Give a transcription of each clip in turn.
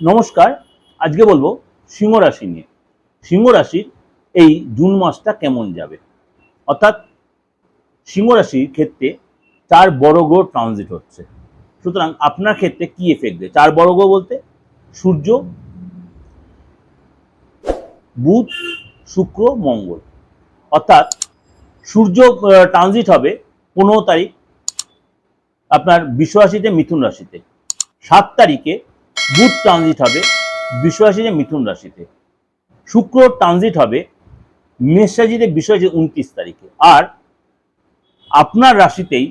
নমস্কার, আজকে বলব সিংহ রাশি নিয়ে। সিংহ রাশির এই জুন মাসটা কেমন যাবে? অর্থাৎ সিংহ রাশির ক্ষেত্রে চার বড় গ্রহ ট্রানজিট হচ্ছে। সুতরাং আপনার ক্ষেত্রে কি এফেক্ট দেয়? চার বড় গ্রহ বলতে সূর্য, বুধ, শুক্র, মঙ্গল। অর্থাৎ সূর্য ট্রানজিট হবে পনেরো তারিখ আপনার বিশ্ব রাশিতে মিথুন রাশিতে। সাত তারিখে বুধ ট্রানজিট হবে বিশ্ব রাশিতে মিথুন রাশিতে। শুক্র ট্রানজিট হবে মেষ রাশিতে বিশ্ব রাশি উনত্রিশ তারিখে। আর আপনার রাশিতেই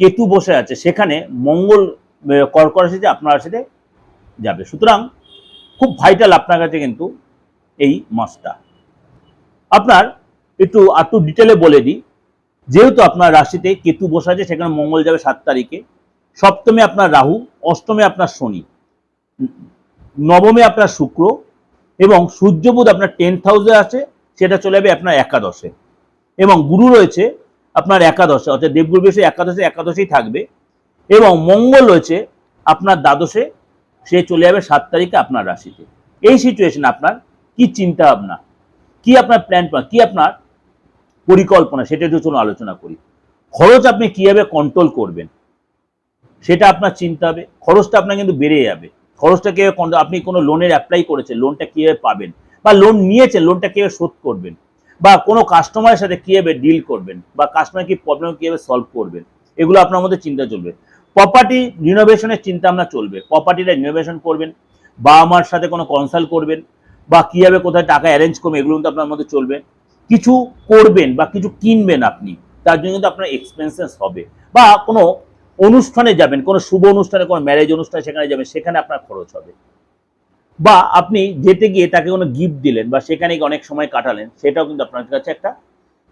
কেতু বসে আছে সেখানে মঙ্গল আহ, কর্কট রাশিতে আপনার রাশিতে যাবে। সুতরাং খুব ভাইটাল আপনার কাছে কিন্তু এই মাসটা। আপনার একটু একটু ডিটেলে বলে দিই। যেহেতু আপনার রাশিতে কেতু বসে আছে সেখানে মঙ্গল যাবে সাত তারিখে। সপ্তমে আপনার রাহু অষ্টমে আপনার শনি। নবমে আপনার শুক্র এবং সূর্যবুধ আপনার টেন্থ হাউসে আছে, সেটা চলে যাবে আপনার একাদশে। এবং গুরু রয়েছে আপনার একাদশে, অর্থাৎ দেবগুরু বেশি একাদশে, একাদশেই থাকবে। এবং মঙ্গল রয়েছে আপনার দ্বাদশে, সে চলে যাবে সাত তারিখে আপনার রাশিতে। এই সিচুয়েশন আপনার কি চিন্তা ভাবনা কি আপনার প্ল্যান কি আপনার পরিকল্পনা, সেটা একটু চলুন আলোচনা করি। খরচ আপনি কীভাবে কন্ট্রোল করবেন, সেটা আপনার চিন্তা হবে, খরচটা আপনার কিন্তু বেড়ে যাবে। খরচটা কীভাবে control- আপনি কোনো লোনের অ্যাপ্লাই করেছেন লোনটা কীভাবে পাবেন? বা লোন নিয়েছেন লোনটা কীভাবে শোধ করবেন? বা কোনো কাস্টমারের সাথে কীভাবে ডিল করবেন? বা কাস্টমার কি প্রবলেম কীভাবে সলভ করবেন? এগুলো আপনার মধ্যে চিন্তা চলবে। প্রপার্টি রিনোভেশনের চিন্তা আপনার চলবে। প্রপার্টিটা রিনোভেশন করবেন, বাবা মার সাথে কোনো কনসাল্ট করবেন, বা কীভাবে কোথায় টাকা অ্যারেঞ্জ করবেন, এগুলো কিন্তু আপনার মধ্যে চলবে। কিছু করবেন বা কিছু কিনবেন আপনি, তার জন্য কিন্তু আপনার এক্সপেন্সেস হবে। বা কোনো অনুষ্ঠানে যাবেন, কোনো শুভ অনুষ্ঠানে, কোনো ম্যারেজ অনুষ্ঠানে সেখানে যাবেন, সেখানে আপনার খরচ হবে। বা আপনি যেতে গিয়ে তাকে কোনো গিফট দিলেন বা সেখানে গিয়ে অনেক সময় কাটালেন, সেটাও কিন্তু আপনার কাছে একটা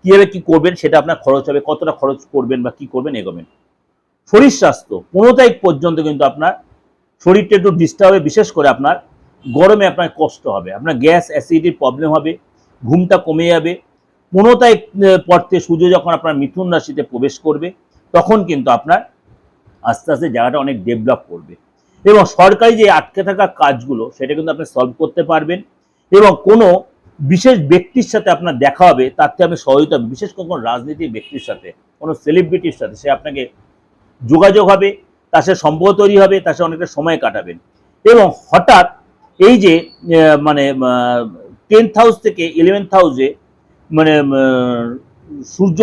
কীভাবে কি করবেন, সেটা আপনার খরচ হবে, কতটা খরচ করবেন বা কি করবেন এগোবেন। শরীর স্বাস্থ্য, পনেরো তারিখ পর্যন্ত কিন্তু আপনার শরীরটা একটু ডিস্টার্ব হবে, বিশেষ করে আপনার গরমে আপনার কষ্ট হবে, আপনার গ্যাস অ্যাসিডিটির প্রবলেম হবে, ঘুমটা কমে যাবে। পনেরো তারিখ পর থেকে সূর্য যখন আপনার মিথুন রাশিতে প্রবেশ করবে, তখন কিন্তু আপনার আস্তে আস্তে জায়গাটা অনেক ডেভেলপ করবে। এবং সরকারি যে আটকে থাকা কাজগুলো, সেটা কিন্তু আপনি সলভ করতে পারবেন। এবং কোনো বিশেষ ব্যক্তির সাথে আপনার দেখা হবে, তার থেকে আপনি সহযোগিতা বিশেষ করে কোনো রাজনীতির ব্যক্তির সাথে, কোনো সেলিব্রিটির সাথে, সে আপনাকে যোগাযোগ হবে, তার সাথে সম্পর্ক তৈরি হবে, তার সাথে অনেকটা সময় কাটাবেন। এবং হঠাৎ এই যে মানে টেন্থ হাউস থেকে ইলেভেন্থ হাউসে মানে সূর্য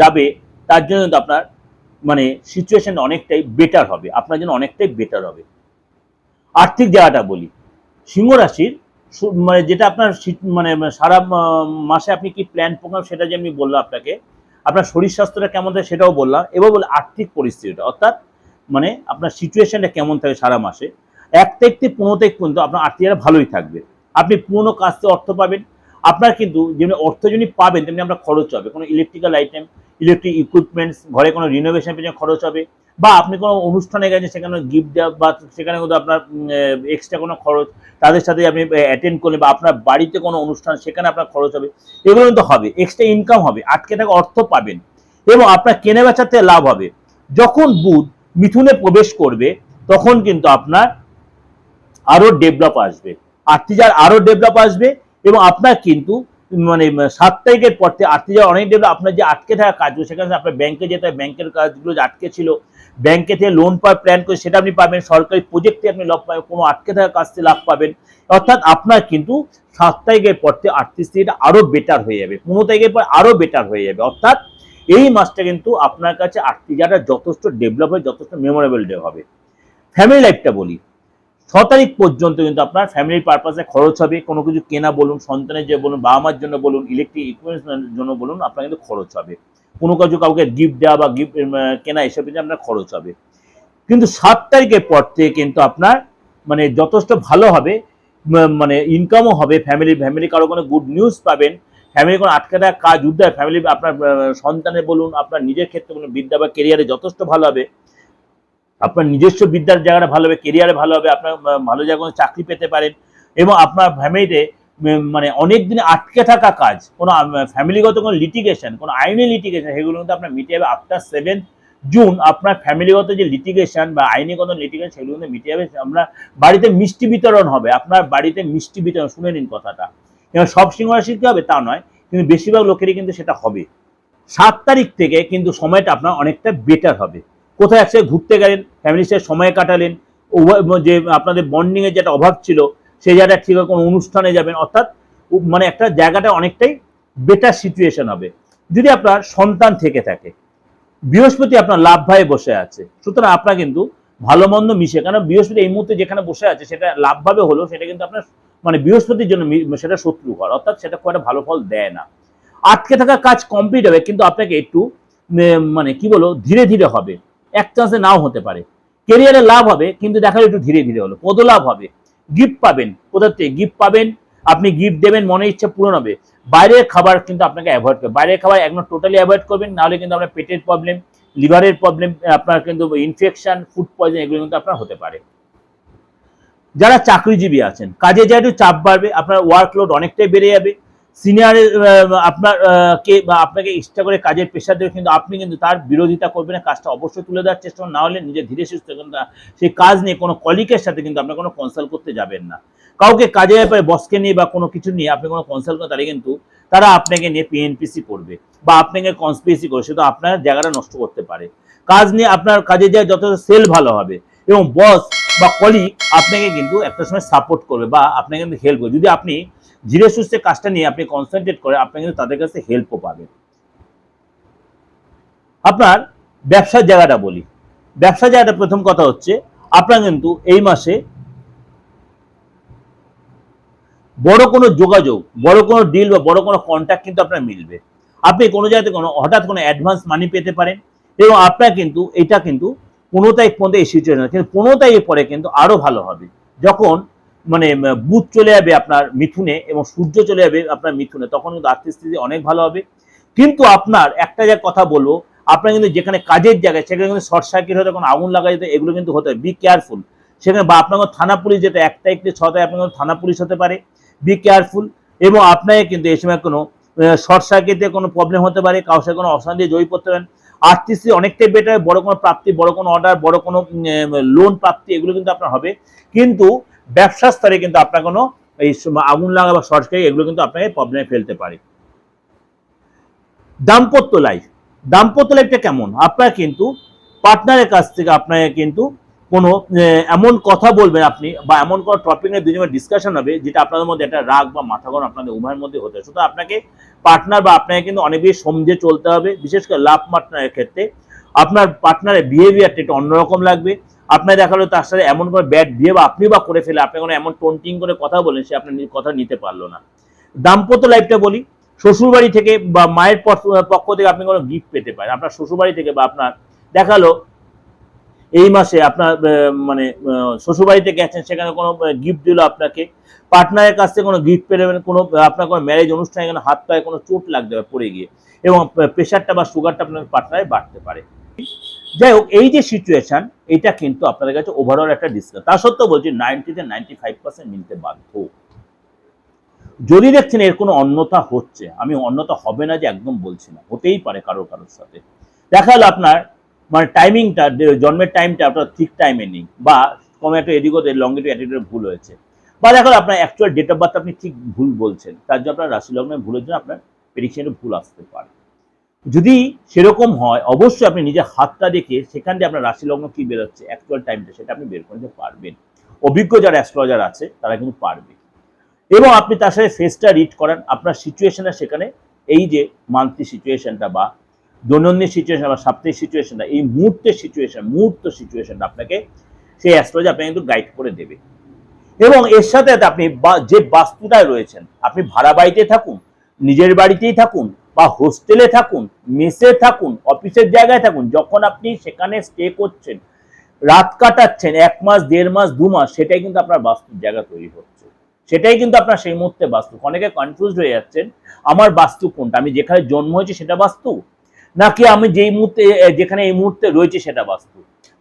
যাবে, তার জন্য কিন্তু আপনার মানে সিচুয়েশন অনেকটাই বেটার হবে, আপনার জন্য অনেকটাই বেটার হবে। আর্থিক জায়গাটা বলি, সিংহ রাশির মানে যেটা আপনার মানে সারা মাসে আপনি কি প্ল্যান প্রোগ্রাম সেটা যে আমি বললাম আপনাকে, আপনার শরীর স্বাস্থ্যটা কেমন থাকে সেটাও বললাম, এবার বলে আর্থিক পরিস্থিতিটা, অর্থাৎ মানে আপনার সিচুয়েশনটা কেমন থাকে সারা মাসে, এক তারিখ থেকে পনেরো তারিখ পর্যন্ত আপনার আর্থিক জায়গা ভালোই থাকবে। আপনি পুরনো কাজ থেকে অর্থ পাবেন, আপনার কিন্তু যেমনি অর্থ যেমনি পাবেন, তেমনি আপনার খরচ হবে, কোনো ইলেকট্রিক্যাল আইটেম ইলেকট্রিক ইকুইপমেন্টস ঘরে কোনো রিনোভেশন পেছনে খরচ হবে, বা আপনি কোনো অনুষ্ঠানে গেছেন, সেখানে গিফট দেওয়া বা সেখানে কিন্তু আপনার এক্সট্রা কোনো খরচ, তাদের সাথে আপনি অ্যাটেন্ড করলেন বা আপনার বাড়িতে কোনো অনুষ্ঠান, সেখানে আপনার খরচ হবে, এগুলো কিন্তু হবে এক্সট্রা ইনকাম হবে, আটকে থাকা অর্থ পাবেন, এবং আপনার কেনে বেচাতে লাভ হবে। যখন বুধ মিথুনে প্রবেশ করবে, তখন কিন্তু আপনার আরও ডেভেলপ আসবে, আর্থিক আরও ডেভেলপ আসবে, এবং আপনার কিন্তু মানে সাত তারিখের পর থেকে আর্থিক অনেক ডেভেলপ আপনার যে আটকে থাকা কাজগুলো সেখানে আপনার ব্যাংকে যেতে হয়। ব্যাংকের কাজগুলো যে আটকে ছিল ব্যাংকে থেকে লোন পাওয়ার প্ল্যান করে সেটা আপনি পাবেন। সরকারি প্রজেক্টে আপনি লাভ পাবেন, কোনো আটকে থাকা কাজ থেকে লাভ পাবেন। অর্থাৎ আপনার কিন্তু সাত তারিখের পর থেকে আর্থিক স্থিতিটা আরও বেটার হয়ে যাবে। পনেরো তারিখের পর আরও বেটার হয়ে যাবে। অর্থাৎ এই মাসটা কিন্তু আপনার কাছে জায়গাটা যথেষ্ট ডেভেলপ হয়ে যথেষ্ট মেমোরেবল ডে হবে। ফ্যামিলি লাইফটা বলি। ছ তারিখ পর্যন্ত কিন্তু আপনার ফ্যামিলির পারপাসে খরচ হবে। কোনো কিছু কেনা বলুন, সন্তানের যে বলুন, বাবা মার জন্য বলুন ইলেকট্রিক ইকুইপমেন্টের জন্য বলুন, আপনার কিন্তু খরচ হবে। কোনো কিছু কাউকে গিফট দেওয়া বা গিফট কেনা এসব কিন্তু আপনার খরচ হবে। কিন্তু সাত তারিখের পর থেকে কিন্তু আপনার মানে যথেষ্ট ভালো হবে মানে ইনকামও হবে। ফ্যামিলি ফ্যামিলি কারও কোনো গুড নিউজ পাবেন। ফ্যামিলি কোনো আটকে থাকা কাজ, উদ্ধার ফ্যামিলি আপনার সন্তানের বলুন, আপনার নিজের ক্ষেত্রে কোনো বিদ্যা বা কেরিয়ারে যথেষ্ট ভালো হবে। আপনার নিজস্ব বিদ্যার জায়গাটা ভালো হবে কেরিয়ারে ভালো হবে, আপনার ভালো জায়গায় চাকরি পেতে পারেন এবং আপনার ফ্যামিলিতে মানে অনেক দিন আটকে থাকা কাজ, কোনো ফ্যামিলিগত কোনো লিটিগেশন কোনো আইনি লিটিগেশন সেগুলো কিন্তু আপনার মিটে যাবে আফটার সেভেন জুন আপনার ফ্যামিলিগত যে লিটিগেশন বা আইনিগত লিটিগেশন সেগুলো কিন্তু মিটে যাবে, আমরা বাড়িতে মিষ্টি বিতরণ হবে, আপনার বাড়িতে মিষ্টি বিতরণ, শুনে নিন কথাটা। এবার সব সিংহ রাশির কি হবে? তা নয়, কিন্তু বেশিরভাগ লোকেরই কিন্তু সেটা হবে। সাত তারিখ থেকে কিন্তু সময়টা আপনার অনেকটা বেটার হবে। কোথায় একসাথে ঘুরতে গেলেন ফ্যামিলির সাথে সময় কাটালেন যে আপনাদের বন্ডিং এর যেটা অভাব ছিল, সেই জায়গাটা ঠিক কোনো অনুষ্ঠানে যাবেন। অর্থাৎ মানে একটা জায়গাটা অনেকটাই বেটার সিচুয়েশন হবে। যদি আপনার সন্তান থেকে থাকে, বৃহস্পতি আপনার লাভ ভাবে বসে আছে, সুতরাং আপনার কিন্তু ভালো মন্দ মিশে। কারণ বৃহস্পতি এই মুহূর্তে যেখানে বসে আছে, সেটা লাভ ভাবে হলো, সেটা কিন্তু আপনার মানে বৃহস্পতির জন্য সেটা শত্রু ঘর অর্থাৎ সেটা খুব একটা ভালো ফল দেয় না। আটকে থাকা কাজ কমপ্লিট হবে, কিন্তু আপনাকে একটু মানে কি বলো ধীরে ধীরে হবে। এক চান্সে নাও হতে পারে। কেরিয়ারে লাভ হবে, কিন্তু দেখা একটু ধীরে ধীরে হলো। পদলাভ হবে? গিফট পাবেন। কোথার থেকে গিফট পাবেন? আপনি গিফট দেবেন মনের ইচ্ছা পূরণ হবে। বাইরের খাবার কিন্তু আপনাকে অ্যাভয়েড করবে। বাইরের খাবার একদম টোটালি অ্যাভয়েড করবেন, নাহলে কিন্তু আপনার পেটের প্রবলেম লিভারের প্রবলেম আপনার কিন্তু ইনফেকশন ফুড পয়জন এগুলো কিন্তু আপনার হতে পারে। যারা চাকরিজীবী আছেন, কাজে যা একটু চাপ বাড়বে, আপনার ওয়ার্কলোড অনেকটাই বেড়ে যাবে। সিনিয়র আপনার কে বা আপনাকে ইচ্ছা করে কাজের প্রেশার দেবে, কিন্তু আপনি কিন্তু তার বিরোধিতা করবেন না, কাজটা অবশ্যই তুলে দেওয়ার চেষ্টা না হলে নিজে ধীরে সুস্থ সেই কাজ নিয়ে কোনো কলিকের সাথে কিন্তু আপনার কোনো কনসাল্ট করতে যাবেন না। কাউকে কাজের ব্যাপারে বসকে নিয়ে বা কোনো কিছু নিয়ে আপনি কোনো কনসাল্ট করেন তাহলে কিন্তু তারা আপনাকে নিয়ে পিএনপিসি করবে বা আপনাকে কনস্পিরেসি করবে, সেটা আপনার জায়গাটা নষ্ট করতে পারে। কাজ নিয়ে আপনার কাজে যায় যত সেল ভালো হবে এবং বস বা কলিগ আপনাকে কিন্তু একটা সময় সাপোর্ট করবে বা আপনাকে কিন্তু হেল্প করবে। যদি আপনি ধীরে সুস্থে কাজটা নিয়ে আপনি কনসেন্ট্রেট করে আপনি কিন্তু তাদের কাছে হেল্পও পাবেন। আপনার ব্যবসার জায়গাটা বলি। ব্যবসার জায়গাটা প্রথম কথা হচ্ছে, আপনার কিন্তু এই মাসে বড় কোনো যোগাযোগ, বড় কোনো ডিল বা বড় কোনো কন্ট্যাক্ট কিন্তু আপনার মিলবে। আপনি কোনো জায়গাতে কোনো, হঠাৎ কোনো অ্যাডভান্স মানি পেতে পারেন এবং আপনার কিন্তু, এটা কিন্তু পনেরো তারিখ পর্যন্ত এই সিচুয়েশন কিন্তু পনেরো তারিখের পরে কিন্তু আরও ভালো হবে। যখন মানে বুধ চলে যাবে আপনার মিথুনে এবং সূর্য চলে যাবে আপনার মিথুনে, তখন কিন্তু আর্থিক স্থিতি অনেক ভালো হবে। কিন্তু আপনার একটা যা কথা বলব, আপনার কিন্তু যেখানে কাজের জায়গায় সেখানে কিন্তু শর্ট সার্কিট হতে, কোনো আগুন লাগা যেতে এগুলো কিন্তু হতে হবে। বি কেয়ারফুল সেখানে বা আপনার থানা পুলিশ যেটা এক তারিখ থেকে আপনার থানা পুলিশ হতে পারে। বি কেয়ারফুল এবং আপনাকে কিন্তু এই সময় কোনো শর্ট সার্কিটে কোনো প্রবলেম হতে পারে কারোর সাথে কোনো অশান্তি জয়ী করতে পারেন। আর্থিক স্থিতি অনেকটাই বেটার বড় কোনো প্রাপ্তি, বড় কোনো অর্ডার বড় কোনো লোন প্রাপ্তি, এগুলো কিন্তু আপনার হবে। কিন্তু ব্যবসা স্তরে কিন্তু আপনার কোনো এই আগুন লাগা বা শর্ট এগুলো কিন্তু আপনাকে প্রবলেমে ফেলতে পারে। দাম্পত্য লাইফ দাম্পত্য লাইফটা কেমন? আপনার কিন্তু পার্টনারের কাছ থেকে আপনাকে কিন্তু কোনো এমন কথা বলবেন আপনি বা এমন কোনো টপিক নিয়ে দুজনের ডিসকাশন হবে যেটা আপনাদের মধ্যে একটা রাগ বা মাথা গরম আপনাদের উভয়ের মধ্যে হতে সুতরাং আপনাকে পার্টনার বা আপনাকে কিন্তু অনেক বেশি সমঝে চলতে হবে, বিশেষ করে লাভ পার্টনারের ক্ষেত্রে। আপনার পার্টনারের বিহেভিয়ারটা একটু অন্যরকম লাগবে। আপনার দেখা হলো তার সাথে এমন করে ব্যাড বিহেভ আপনি বা করে ফেলে, আপনি কোনো এমন টোনটিং করে কথা বলেন সে আপনার কথা নিতে পারল না। দাম্পত্য লাইফটা বলি, শ্বশুরবাড়ি থেকে বা মায়ের পক্ষ- থেকে আপনি কোনো গিফট পেতে পারেন। আপনার শ্বশুরবাড়ি থেকে বা আপনার দেখাল, এই মাসে আপনার মানে শ্বশুরবাড়িতে গেছেন, সেখানে কোনো গিফট দিল আপনাকে। পার্টনারের কাছ থেকে কোনো গিফট পেলেন কোনো আপনার কোনো ম্যারেজ অনুষ্ঠানে এখানে হাত পায়ে কোনো চোট লাগতে পারে, পড়ে গিয়ে। এবং প্রেশারটা বা সুগারটা আপনার পার্টনারে বাড়তে পারে। যাই হোক, এই যে সিচুয়েশন এটা কিন্তু আপনাদের কাছে ওভারঅল একটা ডিসকাস তা সত্ত্বেও বলছি নাইনটিতে নাইনটি ফাইভ পার্সেন্ট মিলতে বাধ্য। যদি দেখছেন এর কোনো অন্যতা হচ্ছে, আমি অন্যতা হবে না যে একদম বলছি না, হতেই পারে কারও কারোর সাথে। দেখা গেলো আপনার মানে টাইমিংটা জন্মের টাইমটা আপনার ঠিক টাইমে নেই, বা কোনো একটা এদিকে লঙ্গিটি অ্যাটিটিউড ভুল হয়েছে। বা দেখা গেলো আপনার অ্যাকচুয়াল ডেট অফ বার্থ আপনি ঠিক ভুল বলছেন, তার জন্য আপনার রাশি লগ্নের ভুলের জন্য আপনার প্রেডিকশনে ভুল আসতে পারে। যদি সেরকম হয়, অবশ্যই আপনি নিজের হাতটা দেখে সেখান দিয়ে আপনার রাশি লগ্ন কি বেরোচ্ছে অ্যাকচুয়াল টাইমটা সেটা আপনি বের করে নিতে পারবেন। অভিজ্ঞ যারা অ্যাস্ট্রোলজার আছে, তারা কিন্তু পারবে। এবং আপনি তার সাথে ফেসটা রিড করান, আপনার সিচুয়েশনটা সেখানে, এই যে মান্থলি সিচুয়েশনটা বা দৈনন্দিন সিচুয়েশন বা সাপ্তাহিক সিচুয়েশনটা এই মুহূর্তের সিচুয়েশন মুহূর্ত সিচুয়েশনটা আপনাকে সেই অ্যাস্ট্রোলজি আপনাকে কিন্তু গাইড করে দেবে। এবং এর সাথে আপনি যে বাস্তুটায় রয়েছেন, আপনি ভাড়া বাড়িতে থাকুন, নিজের বাড়িতেই থাকুন বা হোস্টেলে থাকুন মেসে থাকুন অফিসের জায়গায় থাকুন, যখন আপনি সেখানে স্টে করছেন, রাত কাটাচ্ছেন, এক মাস, দেড় মাস, দু মাস, সেটাই কিন্তু আপনার বাস্তুর জায়গা তৈরি হচ্ছে। সেটাই কিন্তু আপনার সেই মুহূর্তে বাস্তু। অনেকে কনফিউজ হয়ে যাচ্ছেন, আমার বাস্তু কোনটা? আমি যেখানে জন্ম হয়েছে সেটা বাস্তু? নাকি আমি যেই মুহূর্তে যেখানে এই মুহূর্তে রয়েছে সেটা বাস্তু?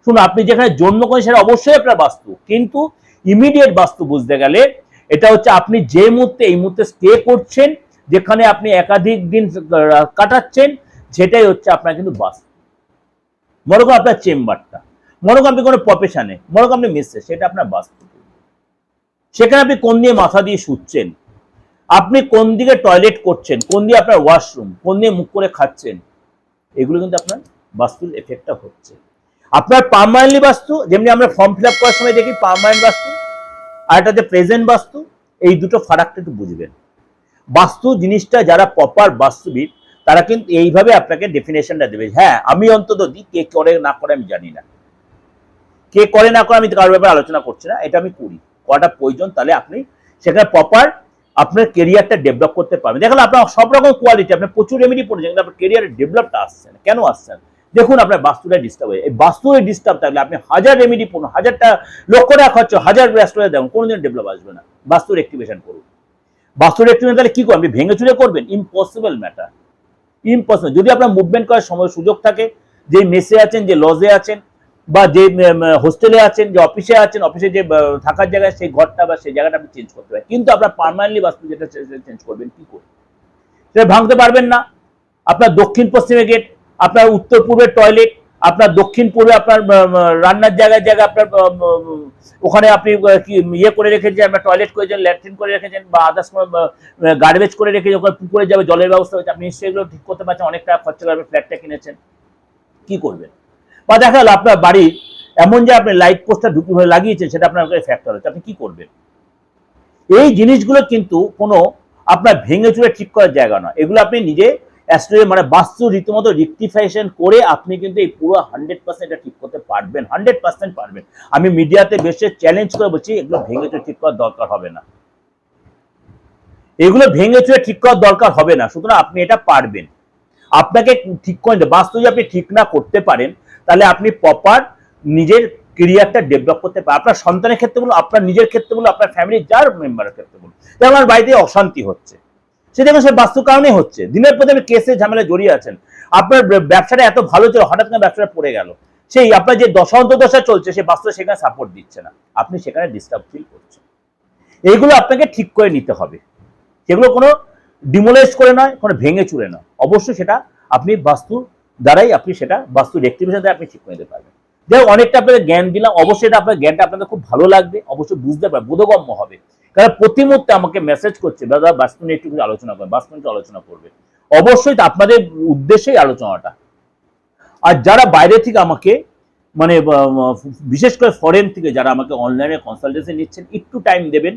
শুনুন, আপনি যেখানে জন্ম করেন সেটা অবশ্যই আপনার বাস্তু। কিন্তু ইমিডিয়েট বাস্তু বুঝতে গেলে, এটা হচ্ছে আপনি যে মুহূর্তে এই মুহূর্তে স্টে করছেন যেখানে আপনি একাধিক দিন কাটাচ্ছেন, সেটাই হচ্ছে আপনার কিন্তু বাস্তু মনে করুন আপনার চেম্বারটা। মনে করুন আপনি কোনো প্রফেশনে মনে করুন আপনি মেসে সেটা আপনার বাস্তু সেখানে আপনি কোন দিয়ে মাথা দিয়ে শুচ্ছেন? আপনি কোন দিকে টয়লেট করছেন? কোন দিয়ে আপনার ওয়াশরুম কোন দিয়ে মুখ করে খাচ্ছেন? এগুলো কিন্তু আপনার বাস্তুর এফেক্টটা হচ্ছে। আপনার পার্মানেন্টলি বাস্তু, যেমনি আমরা ফর্ম ফিল আপ করার সময় দেখি পার্মানেন্ট বাস্তু, আর একটা যে প্রেজেন্ট বাস্তু, এই দুটো ফারাকটা একটু বুঝবেন। বাস্তু জিনিসটা যারা প্রপার বাস্তুবিদ, তারা কিন্তু এইভাবে আপনাকে ডেফিনেশনটা দেবে। হ্যাঁ আমি অন্তত দিই কে করে না করে আমি জানি না। কে করে না করে আমি কারোর ব্যাপারে আলোচনা করছি না, এটা আমি করি। কটা প্রয়োজন, তাহলে আপনি সেখানে প্রপার আপনার কেরিয়ারটা ডেভেলপ করতে পারবেন। দেখেন, আপনার সব রকম কোয়ালিটি আপনার প্রচুর রেমেডি পড়েছেন কিন্তু আপনার কেরিয়ারের ডেভেলপটা আসছে না। কেন আসছে না? দেখুন, আপনার বাস্তুটা ডিস্টার্ব হয়ে এই বাস্তুরে ডিস্টার্ব থাকলে আপনি হাজার রেমেডি পড়ুন, হাজারটা লক্ষ টাকা খরচ হাজার রেস্টোরে দেখুন কোনোদিন ডেভেলপ আসবে না। বাস্তুর অ্যাক্টিভেশন করুন। বাস্তুর অ্যাক্টিভেশন তাহলে কি করবেন? ভেঙে চুরে করবেন? ইম্পসিবল ম্যাটার ইম্পসিবল যদি আপনার মুভমেন্ট করার সময় সুযোগ থাকে, যে মেসে আছেন, যে লজে আছেন, বা যে হোস্টেলে আছেন, যে অফিসে আছেন অফিসে যে থাকার জায়গায় সেই ঘরটা বা সেই জায়গাটা আপনি চেঞ্জ করতে পারেন। কিন্তু আপনার পার্মানেন্টলি বাস্তু যেটা চেঞ্জ করবেন, কি করে সেটা ভাঙতে পারবেন না। আপনার দক্ষিণ পশ্চিমে গেট আপনার উত্তর পূর্বের টয়লেট আপনার দক্ষিণ পূর্বে আপনার রান্নার জায়গায় জায়গায় আপনার ওখানে আপনি ইয়ে করে রেখেছেন, আপনার টয়লেট করেছেন, ল্যাট্রিন করে রেখেছেন, বা আদার্স গার্বেজ করে রেখেছেন ওখানে পুকুরে যাবে, জলের ব্যবস্থা হয়েছে, আপনি নিশ্চয়ই এগুলো ঠিক করতে পারছেন অনেক টাকা খরচা করে ফ্ল্যাটটা কিনেছেন। কি করবেন? বা দেখা গেল আপনার বাড়ির এমন যে আপনি লাইট পোস্টটা ঢুকি লাগিয়েছেন, সেটা আপনার কাছে ফ্যাক্টর হচ্ছে আপনি কি করবেন? এই জিনিসগুলো কিন্তু কোনো আপনার ভেঙে চুরে ঠিক করার জায়গা নয়। এগুলো আপনি নিজে অ্যাস্ট্রোলজি মানে বাস্তু রীতিমতো রিক্টিফিকেশন করে আপনি কিন্তু এই পুরো হান্ড্রেড পার্সেন্ট ঠিক করতে পারবেন হান্ড্রেড পার্সেন্ট পারবেন। আমি মিডিয়াতে বেশি চ্যালেঞ্জ করে বলছি, এগুলো ভেঙে চুরে ঠিক করার দরকার হবে না। এগুলো ভেঙে চুরে ঠিক করার দরকার হবে না, সুতরাং আপনি এটা পারবেন। আপনাকে ঠিক করে বাস্তু যদি আপনি ঠিক না করতে পারেন, তাহলে আপনি প্রপার নিজের কেরিয়ারটা ডেভেলপ করতে পারেন। আপনার সন্তানের ক্ষেত্রে বলুন, আপনার নিজের ক্ষেত্রে বলুন, আপনার ফ্যামিলির যার মেম্বারের ক্ষেত্রে বলুন। যেমন আমার বাড়িতে অশান্তি হচ্ছে। সেটা দেখুন সে বাস্তু কারণে হচ্ছে। দিনের পর দিন কেসে ঝামেলা জড়িয়ে আছেন। আপনার ব্যবসাটা এত ভালো ছিল, হঠাৎ করে ব্যবসাটা পড়ে গেল। সেই আপনার যে দশা চলছে, সে বাস্তু সেখানে সাপোর্ট দিচ্ছে না। আপনি সেখানে ডিস্টার্ব ফিল করছেন। এইগুলো আপনাকে ঠিক করে নিতে হবে। সেগুলো কোনো ডিমোলাইজ করে নয়, কোনো ভেঙে চুরে নয়। অবশ্যই সেটা আপনি বাস্তু দ্বারাই আপনি সেটা বাস্তু রেক্টিভেশন দ্বারা আপনি ঠিক করে নিতে পারবেন। যাই হোক, অনেকটা আপনাদের জ্ঞান দিলাম। অবশ্যই এটা আপনার জ্ঞানটা আপনাদের খুব ভালো লাগবে। অবশ্যই বুঝতে পারবেন বোধগম্য হবে। কারণ প্রতি মুহূর্তে আমাকে মেসেজ করছে দাদা বাস্তু নিয়ে একটু আলোচনা করবে বাস্তু নিয়ে একটু আলোচনা করবে। অবশ্যই আপনাদের উদ্দেশ্যেই আলোচনাটা। আর যারা বাইরে থেকে আমাকে মানে বিশেষ করে ফরেন থেকে যারা আমাকে অনলাইনে কনসালটেন্সি নিচ্ছেন একটু টাইম দেবেন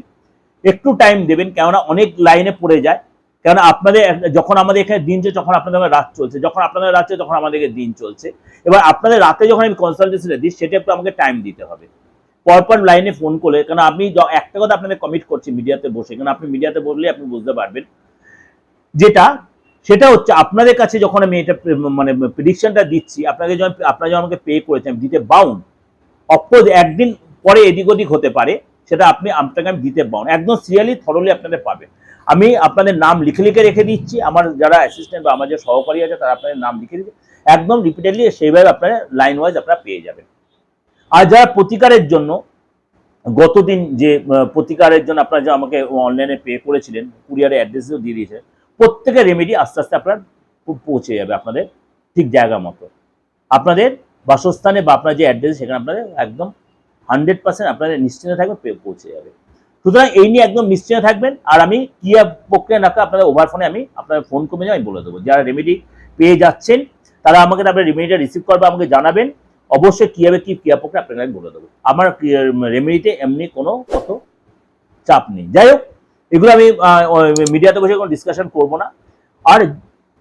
একটু টাইম দেবেন কেননা অনেক লাইনে পড়ে যায়। কেননা আপনাদের যখন আমাদের এখানে দিন চলছে, তখন আপনাদের রাত চলছে। যখন আপনাদের রাত চলছে, তখন আমাদেরকে দিন চলছে। এবার আপনাদের রাতে যখন আমি কনসালটেন্সিটা দিই, সেটা একটু আমাকে টাইম দিতে হবে। পরপর লাইনে ফোন করলে কারণ আমি একটা কথা আপনাদের কমিট করছি মিডিয়াতে বসে। কারণ আপনি মিডিয়াতে বসলে আপনি বুঝতে পারবেন। যেটা, সেটা হচ্ছে আপনাদের কাছে যখন আমি এটা মানে প্রিডিকশনটা দিচ্ছি, আপনাকে যখন, আপনারা যখন আমাকে পে করেছেন, দিতে বাউন্ড অপোজ একদিন পরে এদিক ওদিক হতে পারে। সেটা আপনি আপনাকে আমি দিতে বাউন্ড একদম সিরিয়ালি থরলি আপনাদের পাবেন আমি আপনাদের নাম লিখে লিখে রেখে দিচ্ছি। আমার যারা অ্যাসিস্ট্যান্ট বা আমার যে সহকারী আছে, তারা আপনাদের নাম লিখে দিচ্ছে। একদম রিপিটেডলি সেইভাবে আপনারা লাইন ওয়াইজ আপনারা পেয়ে যাবেন। আর যারা প্রতিকারের জন্য, গতদিন যে প্রতিকারের জন্য আপনারা যে আমাকে অনলাইনে পে করেছিলেন কুরিয়ারের অ্যাড্রেসও দিয়ে দিয়েছে প্রত্যেকের রেমেডি আস্তে আস্তে আপনার পৌঁছে যাবে আপনাদের ঠিক জায়গা মতো। আপনাদের বাসস্থানে বা আপনার যে অ্যাড্রেস সেখানে আপনাদের একদম হান্ড্রেড পার্সেন্ট আপনাদের নিশ্চিন্তে থাকবে, পে- পৌঁছে যাবে। সুতরাং এই নিয়ে একদম নিশ্চিন্ত থাকবেন। আর আমি কি প্রক্রিয়া রাখা আপনাদের ওভার ফোনে আমি আপনার ফোন করে আমি বলে দেবো। যারা রেমেডি পেয়ে যাচ্ছেন, তারা আমাকে আপনার রেমেডিটা রিসিভ করবে, আমাকে জানাবেন। অবশ্যই কীভাবে কি ক্রিয়া প্রক্রিয়া আপনাকে আমি বলে দেবো। আমার রেমেডিতে এমনি কোনো কত চাপ নেই। যাই হোক, এগুলো আমি মিডিয়াতে বসে কোনো ডিসকাশন করব না। আর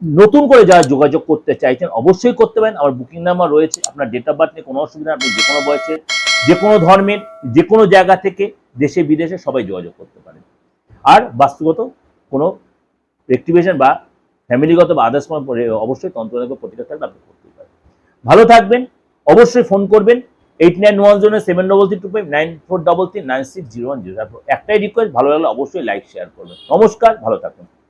নতুন করে যারা যোগাযোগ করতে চাইছেন, অবশ্যই করতে পারেন। আমার বুকিং নাম্বার রয়েছে। আপনার ডেট অফ বার্থ নিয়ে কোনো অসুবিধা আপনি যে কোনো বয়সের যে কোনো ধর্মের, যে কোনো জায়গা থেকে দেশে, বিদেশে সবাই যোগাযোগ করতে পারেন আর বাস্তুগত কোনো রেক্টিভেশন বা ফ্যামিলিগত বা আদার্স কোনো অবশ্যই তন্ত্রগত প্রতিকার থাকলে আপনি করতে পারেন। ভালো থাকবেন, অবশ্যই ফোন করবেন eight nine one zero seven double three two five nine four double three nine six zero one zero একটাই রিকোয়েস্ট ভালো লাগলে অবশ্যই লাইক শেয়ার করবেন। নমস্কার, ভালো থাকুন